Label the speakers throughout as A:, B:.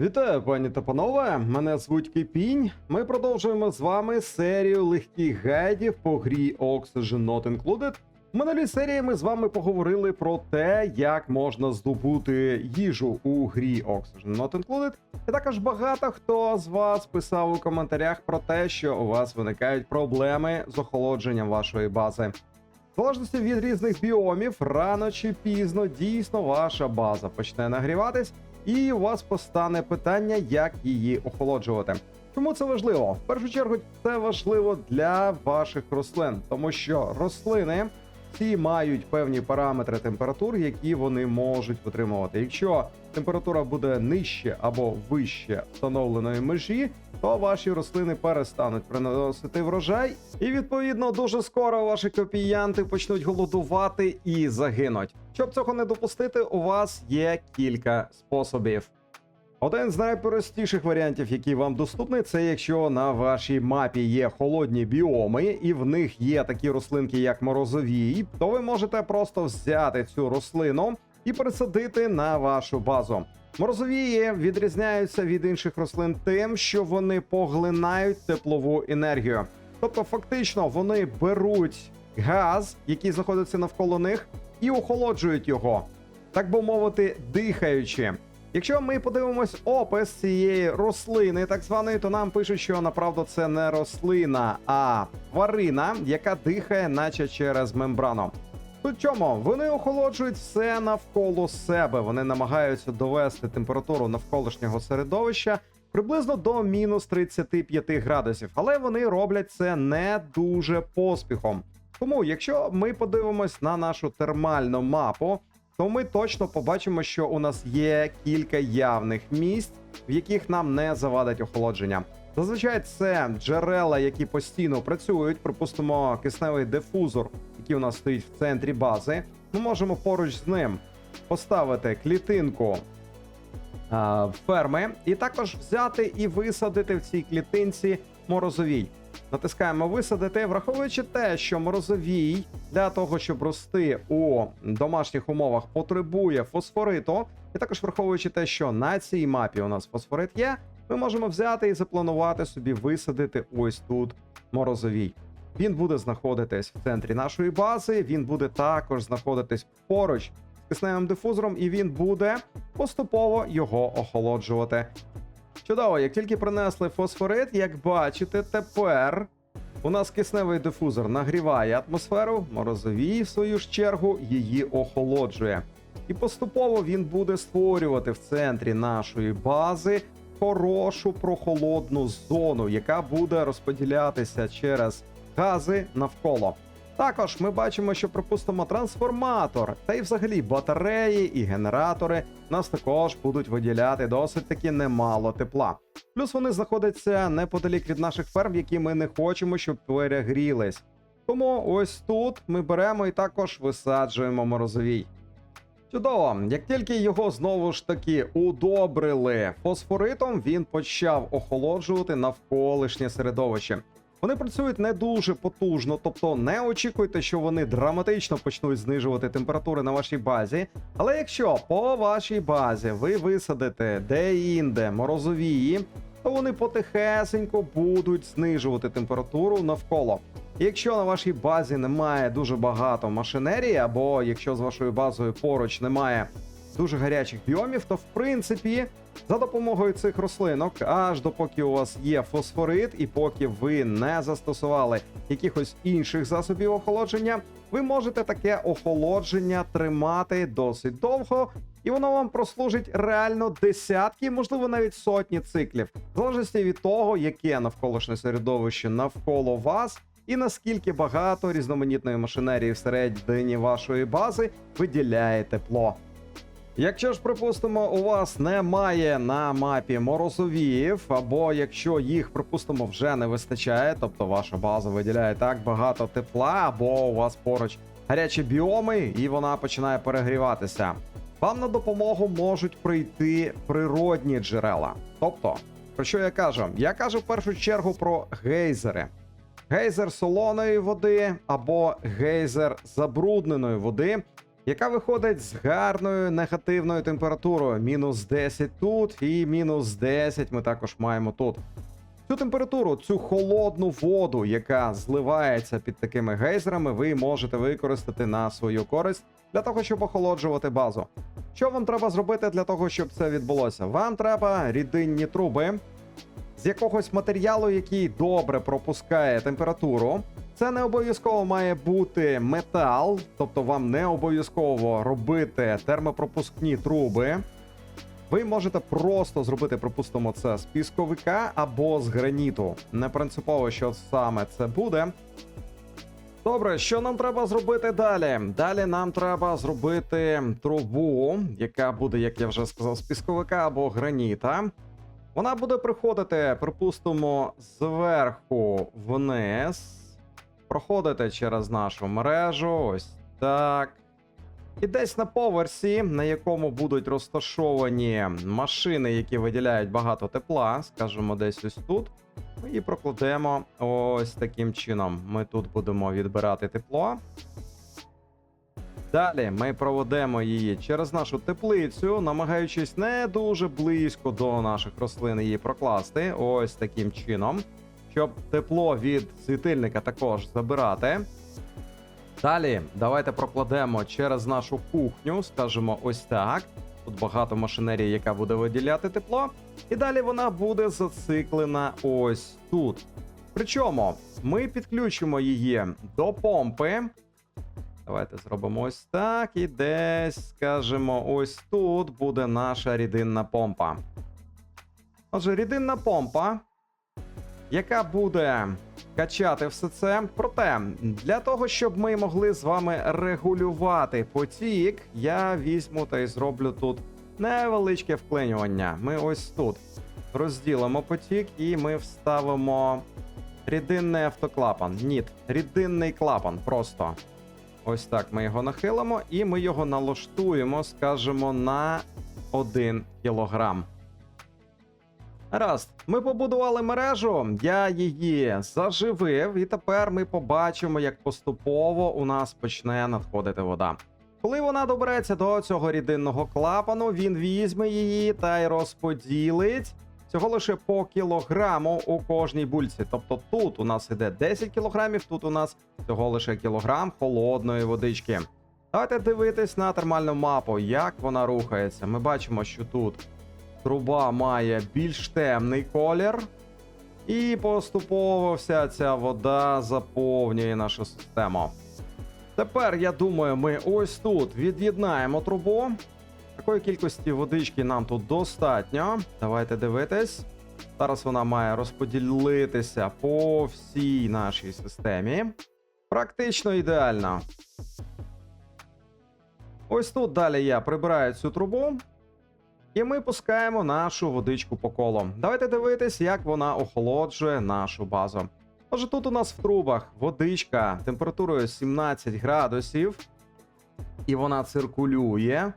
A: Вітаю, пані та панове. Мене звуть Кипінь. Ми продовжуємо з вами серію легких гайдів по грі Oxygen Not Included. В минулій серії ми з вами поговорили про те, як можна здобути їжу у грі Oxygen Not Included. І також багато хто з вас писав у коментарях про те, що у вас виникають проблеми з охолодженням вашої бази. В залежності від різних біомів, рано чи пізно дійсно ваша база почне нагріватись, і у вас постане питання, як її охолоджувати. Чому це важливо? В першу чергу це важливо для ваших рослин, тому що рослини всі мають певні параметри температур, які вони можуть витримувати. Якщо температура буде нижче або вище встановленої межі, то ваші рослини перестануть приносити врожай, і відповідно дуже скоро ваші копіянти почнуть голодувати і загинуть. Щоб цього не допустити, у вас є кілька способів. Один з найпростіших варіантів, який вам доступний, це якщо на вашій мапі є холодні біоми, і в них є такі рослинки, як морозовій, то ви можете просто взяти цю рослину і пересадити на вашу базу. Морозовії відрізняються від інших рослин тим, що вони поглинають теплову енергію. Тобто, фактично, вони беруть газ, який знаходиться навколо них, і охолоджують його, так би мовити, дихаючи. Якщо ми подивимось опис цієї рослини, так званої, то нам пишуть, що направду це не рослина, а тварина, яка дихає, наче через мембрану. Тут чому? Вони охолоджують все навколо себе. Вони намагаються довести температуру навколишнього середовища приблизно до мінус 35 градусів, але вони роблять це не дуже поспіхом. Тому, якщо ми подивимось на нашу термальну мапу, то ми точно побачимо, що у нас є кілька явних місць, в яких нам не завадить охолодження. Зазвичай це джерела, які постійно працюють. Припустимо, кисневий дифузор, який у нас стоїть в центрі бази. Ми можемо поруч з ним поставити клітинку а, ферми, і також взяти і висадити в цій клітинці морозовій. Натискаємо висадити, враховуючи те, що морозовій для того, щоб рости у домашніх умовах, потребує фосфориту, і також враховуючи те, що на цій мапі у нас фосфорит є, ми можемо взяти і запланувати собі висадити ось тут морозовій. Він буде знаходитись в центрі нашої бази. Він буде також знаходитись поруч з кисневим дифузором, і він буде поступово його охолоджувати. Чудово, як тільки принесли фосфорит, як бачите, тепер у нас кисневий дифузор нагріває атмосферу, морозовій, в свою ж чергу, її охолоджує. І поступово він буде створювати в центрі нашої бази хорошу прохолодну зону, яка буде розподілятися через гази навколо. Також ми бачимо, що припустимо трансформатор та й взагалі батареї і генератори нас також будуть виділяти досить таки немало тепла. Плюс вони знаходяться неподалік від наших ферм, які ми не хочемо, щоб перегрілись. Тому ось тут ми беремо і також висаджуємо морозовій. Чудово, як тільки його знову ж таки удобрили фосфоритом, він почав охолоджувати навколишнє середовище. Вони працюють не дуже потужно, тобто не очікуйте, що вони драматично почнуть знижувати температури на вашій базі. Але якщо по вашій базі ви висадите де-інде морозовії, то вони потихесенько будуть знижувати температуру навколо. Якщо на вашій базі немає дуже багато машинерії, або якщо з вашою базою поруч немає дуже гарячих біомів, то в принципі за допомогою цих рослинок, аж допоки у вас є фосфорит, і поки ви не застосували якихось інших засобів охолодження, ви можете таке охолодження тримати досить довго, і воно вам прослужить реально десятки, можливо, навіть сотні циклів, в залежності від того, яке навколишнє середовище навколо вас. І наскільки багато різноманітної машинерії всередині вашої бази виділяє тепло. Якщо ж, припустимо, у вас немає на мапі морозовіїв, або якщо їх, припустимо, вже не вистачає, тобто ваша база виділяє так багато тепла, або у вас поруч гарячі біоми, і вона починає перегріватися. Вам на допомогу можуть прийти природні джерела. Тобто, про що я кажу? Я кажу в першу чергу про гейзери. Гейзер солоної води або гейзер забрудненої води, яка виходить з гарною негативною температурою. Мінус 10 тут і мінус 10 ми також маємо тут. Цю температуру, цю холодну воду, яка зливається під такими гейзерами, ви можете використати на свою користь для того, щоб охолоджувати базу. Що вам треба зробити для того, щоб це відбулося? Вам треба рідинні труби з якогось матеріалу, який добре пропускає температуру. Це не обов'язково має бути метал, тобто вам не обов'язково робити термопропускні труби. Ви можете просто зробити, припустимо, це з пісковика або з граніту. Не принципово, що саме це буде. Добре, що нам треба зробити далі? Далі нам треба зробити трубу, яка буде, як я вже сказав, з пісковика або граніта. Вона буде приходити, припустимо, зверху вниз, проходити через нашу мережу. Ось так. І десь на поверсі, на якому будуть розташовані машини, які виділяють багато тепла, скажімо, десь ось тут. Ми її прокладемо ось таким чином. Ми тут будемо відбирати тепло. Далі ми проведемо її через нашу теплицю, намагаючись не дуже близько до наших рослин її прокласти. Ось таким чином, щоб тепло від світильника також забирати. Далі давайте прокладемо через нашу кухню, скажімо, ось так. Тут багато машинерії, яка буде виділяти тепло. І далі вона буде зациклена ось тут. Причому ми підключимо її до помпи. Давайте зробимо ось так. І десь, скажімо, ось тут буде наша рідинна помпа. Отже, рідинна помпа, яка буде качати все це. Проте, для того, щоб ми могли з вами регулювати потік, я візьму та й зроблю тут невеличке вклинювання. Ми ось тут розділимо потік і ми вставимо рідинний автоклапан. Ні, рідинний клапан просто. Ось так ми його нахилимо, і ми його налаштуємо, скажімо, на 1 кілограм. Раз, ми побудували мережу, я її заживив, і тепер ми побачимо, як поступово у нас почне надходити вода. Коли вона добереться до цього рідинного клапану, він візьме її та й розподілить всього лише по кілограму у кожній бульці. Тобто тут у нас іде 10 кілограмів, тут у нас всього лише кілограм холодної водички. Давайте дивитись на термальну мапу, як вона рухається. Ми бачимо, що тут труба має більш темний колір, і поступово вся ця вода заповнює нашу систему. Тепер, я думаю, ми ось тут від'єднаємо трубу. Такої кількості водички нам тут достатньо. Давайте дивитись. Зараз вона має розподілитися по всій нашій системі. Практично ідеально. Ось тут далі я прибираю цю трубу. І ми пускаємо нашу водичку по колу. Давайте дивитись, як вона охолоджує нашу базу. Отже, тут у нас в трубах водичка температурою 17 градусів, і вона циркулює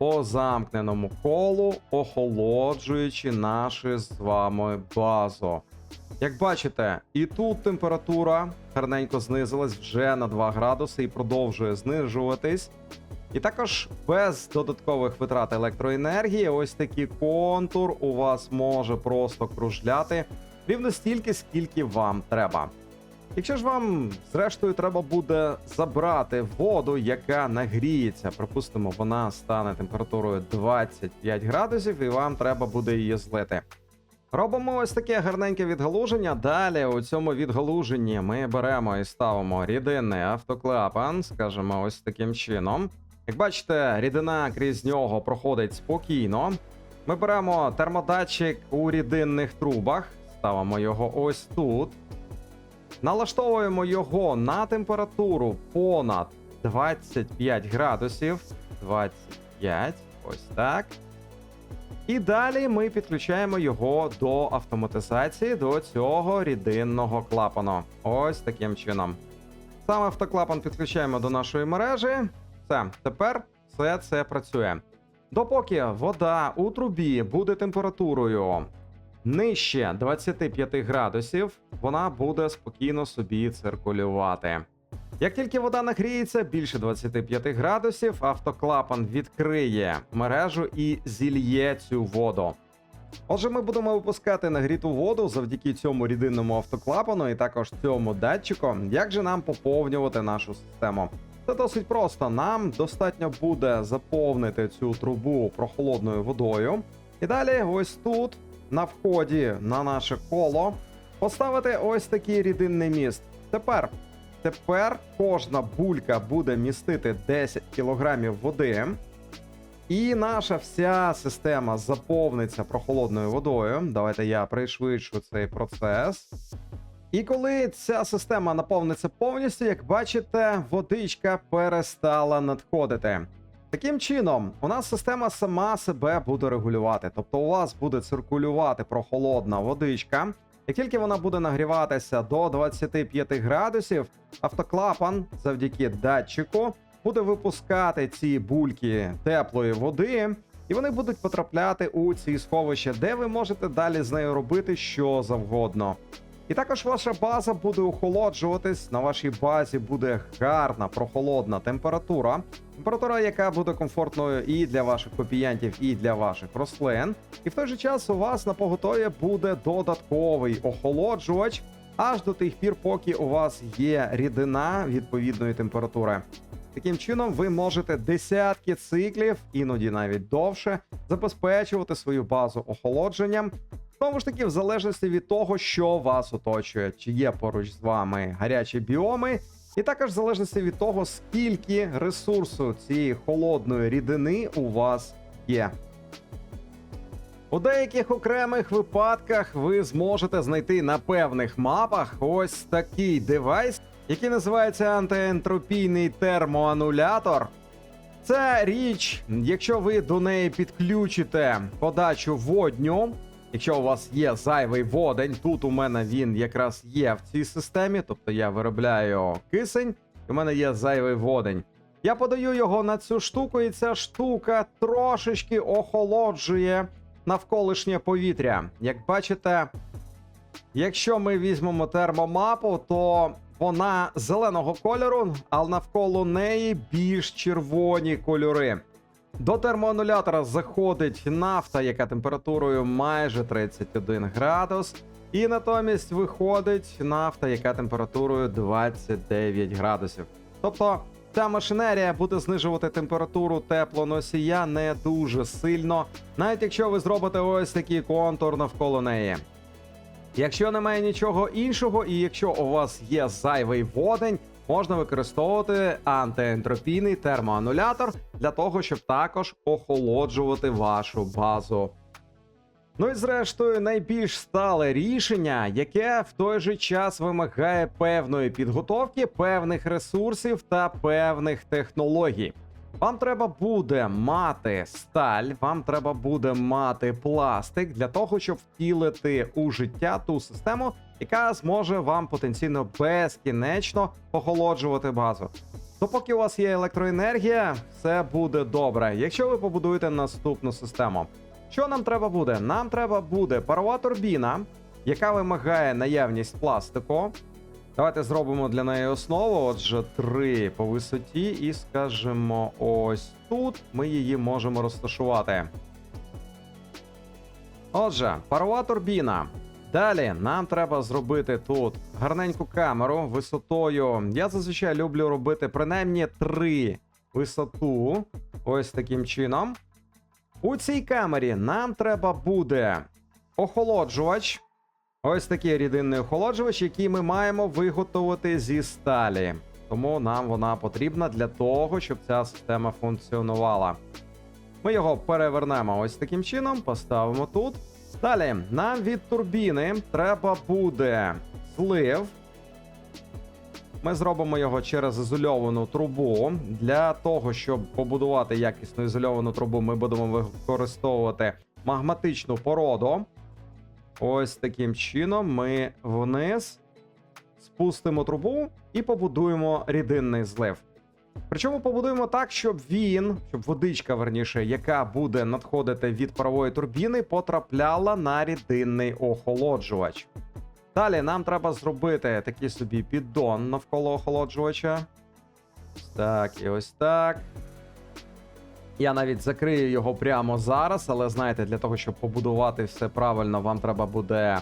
A: по замкненому колу, охолоджуючи нашу з вами базу. Як бачите, і тут температура гарненько знизилась вже на 2 градуси і продовжує знижуватись. І також без додаткових витрат електроенергії, ось такий контур у вас може просто кружляти рівно стільки, скільки вам треба. Якщо ж вам, зрештою, треба буде забрати воду, яка нагріється, припустимо, вона стане температурою 25 градусів, і вам треба буде її злити. Робимо ось таке гарненьке відгалуження. Далі у цьому відгалуженні ми беремо і ставимо рідинний автоклапан, скажімо, ось таким чином. Як бачите, рідина крізь нього проходить спокійно. Ми беремо термодатчик у рідинних трубах, ставимо його ось тут. Налаштовуємо його на температуру понад 25 градусів. 25, ось так. І далі ми підключаємо його до автоматизації до цього рідинного клапану. Ось таким чином. Сам автоклапан підключаємо до нашої мережі. Все, тепер все це працює. Допоки вода у трубі буде температурою нижче 25 градусів, вона буде спокійно собі циркулювати. Як тільки вода нагріється більше 25 градусів, автоклапан відкриє мережу і зільє цю воду. Отже, ми будемо випускати нагріту воду завдяки цьому рідинному автоклапану і також цьому датчику. Як же нам поповнювати нашу систему? Це досить просто. Нам достатньо буде заповнити цю трубу прохолодною водою. І далі, ось тут, на вході на наше коло, поставити ось такий рідинний міст. Тепер, тепер кожна булька буде містити 10 кг води. І наша вся система заповниться прохолодною водою. Давайте я пришвидшу цей процес. І коли ця система наповниться повністю, як бачите, водичка перестала надходити. Таким чином, у нас система сама себе буде регулювати. Тобто, у вас буде циркулювати прохолодна водичка. Як тільки вона буде нагріватися до 25 градусів, автоклапан завдяки датчику буде випускати ці бульки теплої води, і вони будуть потрапляти у ці сховища, де ви можете далі з нею робити що завгодно. І також ваша база буде охолоджуватись. На вашій базі буде гарна прохолодна температура. Температура, яка буде комфортною і для ваших копіянтів, і для ваших рослин. І в той же час у вас на поготові буде додатковий охолоджувач аж до тих пір, поки у вас є рідина відповідної температури. Таким чином, ви можете десятки циклів, іноді навіть довше, забезпечувати свою базу охолодженням. Знову ж таки, в залежності від того, що вас оточує, чи є поруч з вами гарячі біоми, і також в залежності від того, скільки ресурсу цієї холодної рідини у вас є. У деяких окремих випадках ви зможете знайти на певних мапах ось такий девайс, який називається антиентропійний термоанулятор. Це річ, якщо ви до неї підключите подачу водню, якщо у вас є зайвий водень, тут у мене він якраз є в цій системі, тобто я виробляю кисень, і у мене є зайвий водень. Я подаю його на цю штуку, і ця штука трошечки охолоджує навколишнє повітря. Як бачите, якщо ми візьмемо термомапу, то вона зеленого кольору, а навколо неї більш червоні кольори. До термоанулятора заходить нафта, яка температурою майже 31 градус. І натомість виходить нафта, яка температурою 29 градусів. Тобто ця машинерія буде знижувати температуру теплоносія не дуже сильно, навіть якщо ви зробите ось такий контур навколо неї. Якщо немає нічого іншого, і якщо у вас є зайвий водень, можна використовувати антиентропійний термоанулятор для того, щоб також охолоджувати вашу базу. Ну і зрештою, найбільш стале рішення, яке в той же час вимагає певної підготовки, певних ресурсів та певних технологій. Вам треба буде мати сталь, вам треба буде мати пластик для того, щоб втілити у життя ту систему, яка зможе вам потенційно безкінечно охолоджувати базу. Допоки у вас є електроенергія, все буде добре. Якщо ви побудуєте наступну систему. Що нам треба буде? Нам треба буде парова турбіна, яка вимагає наявність пластику. Давайте зробимо для неї основу. Отже, три по висоті, і скажемо, ось тут ми її можемо розташувати. Отже, парова турбіна. Далі нам треба зробити тут гарненьку камеру висотою. Я зазвичай люблю робити принаймні три висоту. Ось таким чином. У цій камері нам треба буде охолоджувач. Ось такий рідинний охолоджувач, який ми маємо виготовити зі сталі. Тому нам вона потрібна для того, щоб ця система функціонувала. Ми його перевернемо ось таким чином, поставимо тут. Далі, нам від турбіни треба буде злив. Ми зробимо його через ізольовану трубу. Для того, щоб побудувати якісну ізольовану трубу, ми будемо використовувати магматичну породу. Ось таким чином ми вниз спустимо трубу і побудуємо рідинний злив. Причому побудуємо так, щоб він, щоб водичка, верніше, яка буде надходити від парової турбіни, потрапляла на рідинний охолоджувач. Далі нам треба зробити такий собі піддон навколо охолоджувача. Так і ось так. Я навіть закрию його прямо зараз, але знаєте, для того, щоб побудувати все правильно, вам треба буде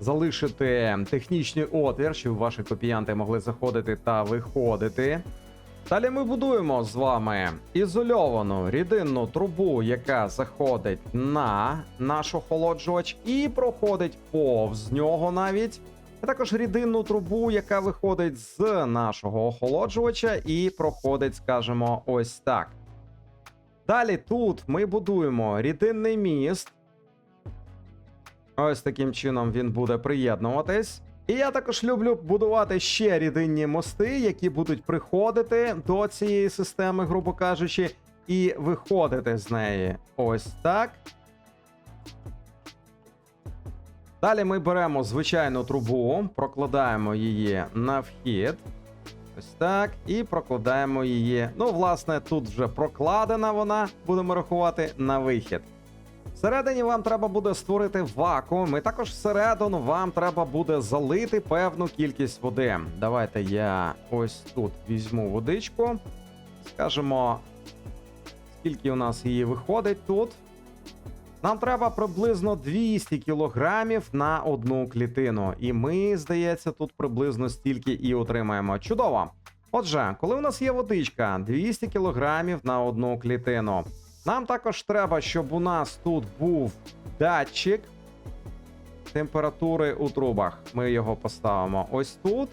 A: залишити технічний отвір, щоб ваші копіянти могли заходити та виходити. Далі ми будуємо з вами ізольовану рідинну трубу, яка заходить на наш охолоджувач і проходить повз нього навіть. А також рідинну трубу, яка виходить з нашого охолоджувача і проходить, скажімо, ось так. Далі тут ми будуємо рідинний міст. Ось таким чином він буде приєднуватись. І я також люблю будувати ще рідинні мости, які будуть приходити до цієї системи, грубо кажучи, і виходити з неї. Ось так. Далі ми беремо звичайну трубу, прокладаємо її на вхід. Ось так. І прокладаємо її. Ну, власне, тут вже прокладена вона, будемо рахувати, на вихід. Всередині вам треба буде створити вакуум, і також всередину вам треба буде залити певну кількість води. Давайте я ось тут візьму водичку. Скажемо, скільки у нас її виходить тут. Нам треба приблизно 200 кілограмів на одну клітину. І ми, здається, тут приблизно стільки і отримаємо. Чудово! Отже, коли у нас є водичка 200 кілограмів на одну клітину. Нам також треба, щоб у нас тут був датчик температури у трубах. Ми його поставимо ось тут,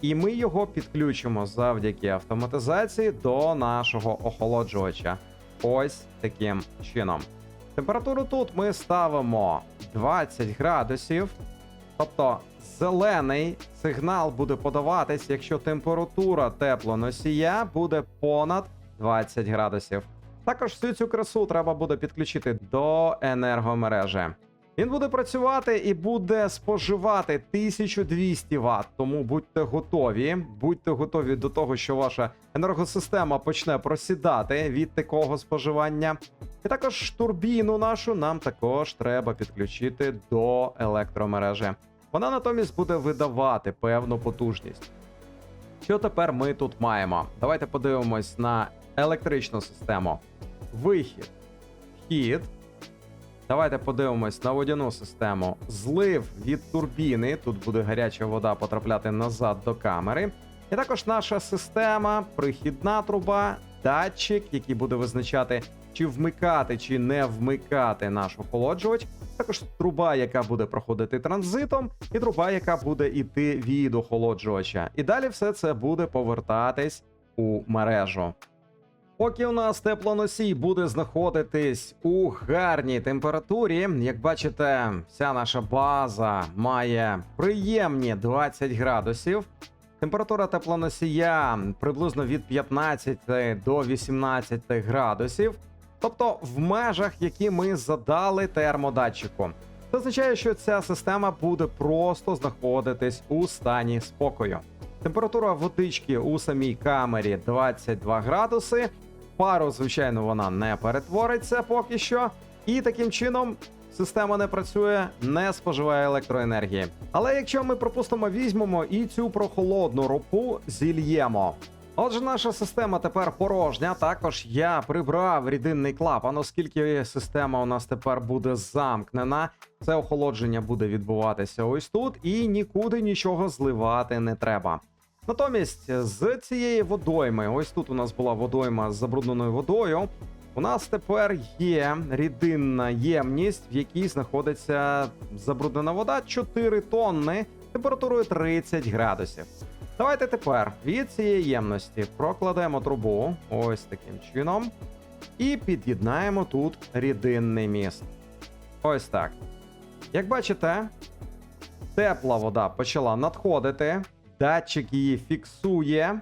A: і ми його підключимо завдяки автоматизації до нашого охолоджувача. Ось таким чином. Температуру тут ми ставимо 20 градусів. Тобто зелений сигнал буде подаватись, якщо температура теплоносія буде понад 20 градусів. Також всю цю красу треба буде підключити до енергомережі. Він буде працювати і буде споживати 1200 Вт. Тому будьте готові. Будьте готові до того, що ваша енергосистема почне просідати від такого споживання. І також турбіну нашу нам також треба підключити до електромережі. Вона натомість буде видавати певну потужність. Що тепер ми тут маємо? Давайте подивимось на електричну систему. Вихід, вхід. Давайте подивимось на водяну систему. Злив від турбіни. Тут буде гаряча вода потрапляти назад до камери. І також наша система, прихідна труба, датчик, який буде визначати, чи вмикати, чи не вмикати наш охолоджувач. Також труба, яка буде проходити транзитом, і труба, яка буде йти від охолоджувача. І далі все це буде повертатись у мережу. Поки у нас теплоносій буде знаходитись у гарній температурі, як бачите, вся наша база має приємні 20 градусів. Температура теплоносія приблизно від 15 до 18 градусів, тобто в межах, які ми задали термодатчику. Це означає, що ця система буде просто знаходитись у стані спокою. Температура водички у самій камері 22 градуси. Пару, звичайно, вона не перетвориться поки що. І таким чином система не працює, не споживає електроенергії. Але якщо ми пропустимо, візьмемо і цю прохолодну ропу зільємо. Отже, наша система тепер порожня. Також я прибрав рідинний клапан, оскільки система у нас тепер буде замкнена. Це охолодження буде відбуватися ось тут, і нікуди нічого зливати не треба. Натомість з цієї водойми, ось тут у нас була водойма з забрудненою водою. У нас тепер є рідинна ємність, в якій знаходиться забруднена вода 4 тонни температурою 30 градусів. Давайте тепер від цієї ємності прокладемо трубу ось таким чином. І під'єднаємо тут рідинний міст. Ось так. Як бачите, тепла вода почала надходити датчик її фіксує,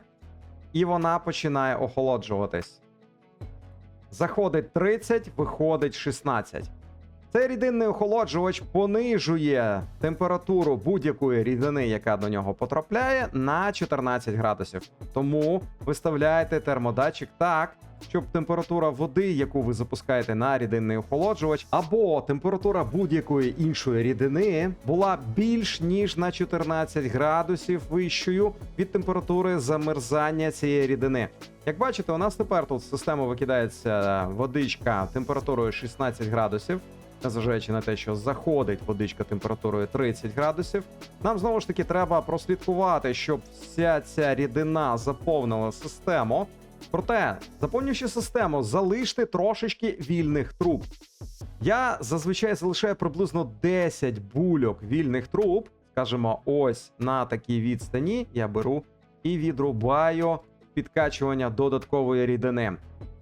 A: і вона починає охолоджуватись. Заходить 30, виходить 16. Цей рідинний охолоджувач понижує температуру будь-якої рідини, яка до нього потрапляє, на 14 градусів. Тому виставляйте термодатчик так, щоб температура води, яку ви запускаєте на рідинний охолоджувач, або температура будь-якої іншої рідини була більш ніж на 14 градусів вищою від температури замерзання цієї рідини. Як бачите, у нас тепер тут в систему викидається водичка температурою 16 градусів. Незважаючи на те, що заходить водичка температурою 30 градусів, нам знову ж таки треба прослідкувати, щоб вся ця рідина заповнила систему. Проте, заповнюючи систему, залиште трошечки вільних труб. Я зазвичай залишаю приблизно 10 бульок вільних труб. Скажімо, ось на такій відстані я беру і відрубаю підкачування додаткової рідини.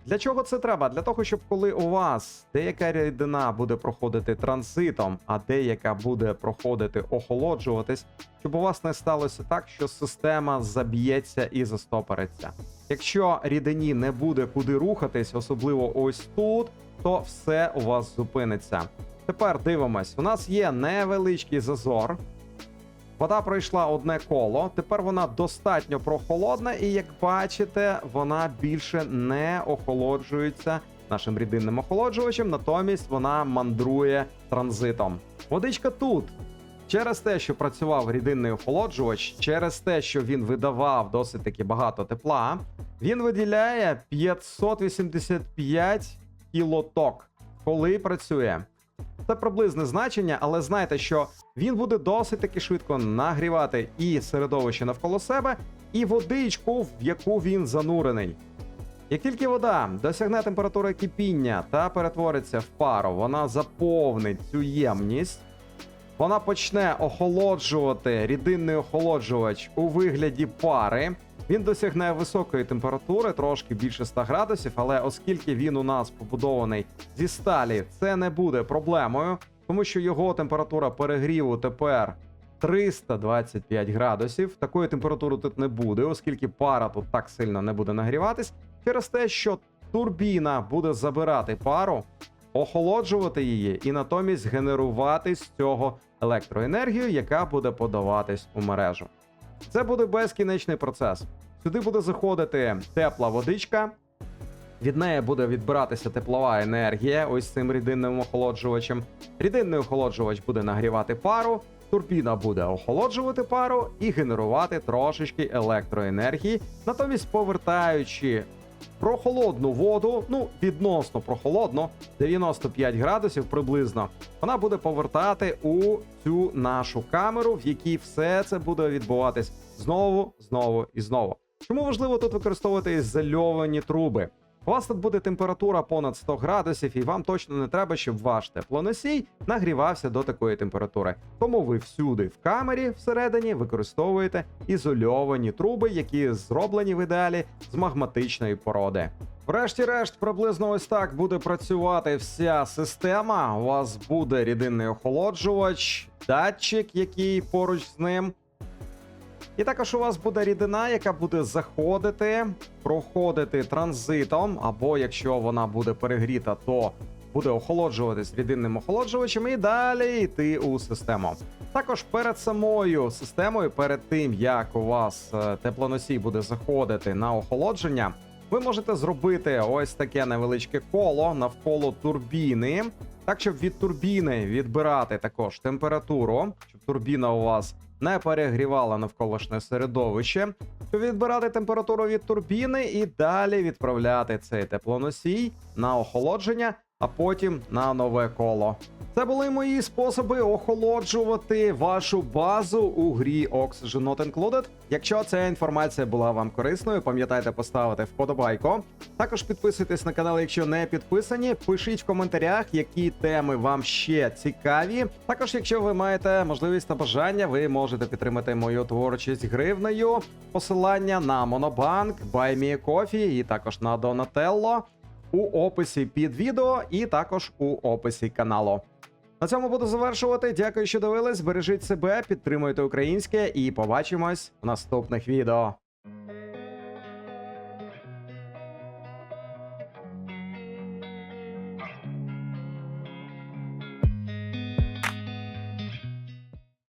A: Для чого це треба? Для того, щоб коли у вас деяка рідина буде проходити транзитом, а деяка буде проходити охолоджуватись, щоб у вас не сталося так, що система заб'ється і застопориться. Якщо рідині не буде куди рухатись, особливо ось тут, то все у вас зупиниться. Тепер дивимось: у нас є невеличкий зазор. Вода пройшла одне коло. Тепер вона достатньо прохолодна, і як бачите, вона більше не охолоджується нашим рідинним охолоджувачем, натомість вона мандрує транзитом. Водичка тут. Через те, що працював рідинний охолоджувач, через те, що він видавав досить таки багато тепла, він виділяє 585 кілоток, коли працює. Це приблизне значення, але знайте, що він буде досить таки швидко нагрівати і середовище навколо себе, і водичку, в яку він занурений. Як тільки вода досягне температури кипіння та перетвориться в пару, вона заповнить цю ємність, вона почне охолоджувати рідинний охолоджувач у вигляді пари. Він досягне високої температури, трошки більше 100 градусів, але оскільки він у нас побудований зі сталі, це не буде проблемою, тому що його температура перегріву тепер 325 градусів. Такої температури тут не буде, оскільки пара тут так сильно не буде нагріватись, через те, що турбіна буде забирати пару, охолоджувати її і натомість генерувати з цього електроенергію, яка буде подаватись у мережу. Це буде безкінечний процес. Сюди буде заходити тепла водичка, від неї буде відбиратися теплова енергія, ось цим рідинним охолоджувачем. Рідинний охолоджувач буде нагрівати пару, турбіна буде охолоджувати пару і генерувати трошечки електроенергії, натомість повертаючи прохолодну воду, ну відносно прохолодно, 95 градусів приблизно, вона буде повертати у цю нашу камеру, в якій все це буде відбуватись знову, знову і знову. Чому важливо тут використовувати ізольовані труби? Вас тут буде температура понад 100 градусів, і вам точно не треба, щоб ваш теплоносій нагрівався до такої температури. Тому ви всюди в камері всередині використовуєте ізольовані труби, які зроблені в ідеалі з магматичної породи. Врешті-решт, приблизно ось так буде працювати вся система. У вас буде рідинний охолоджувач, датчик, який поруч з ним. І також у вас буде рідина, яка буде заходити, проходити транзитом, або якщо вона буде перегріта, то буде охолоджуватись рідинним охолоджувачем і далі йти у систему. Також перед самою системою, перед тим як у вас е, теплоносій буде заходити на охолодження, ви можете зробити ось таке невеличке коло навколо турбіни, так щоб від турбіни відбирати також температуру, щоб турбіна у вас не перегрівала навколишнє середовище, відбирати температуру від турбіни і далі відправляти цей теплоносій на охолодження, а потім на нове коло. Це були мої способи охолоджувати вашу базу у грі Oxygen Not Included. Якщо ця інформація була вам корисною, пам'ятайте поставити вподобайку. Також підписуйтесь на канал, якщо не підписані. Пишіть в коментарях, які теми вам ще цікаві. Також, якщо ви маєте можливість та бажання, ви можете підтримати мою творчість гривнею. Посилання на Монобанк, BuyMeCoffee і також на Donatello у описі під відео, і також у описі каналу. На цьому буду завершувати. Дякую, що дивились. Бережіть себе, підтримуйте українське і побачимось в наступних відео.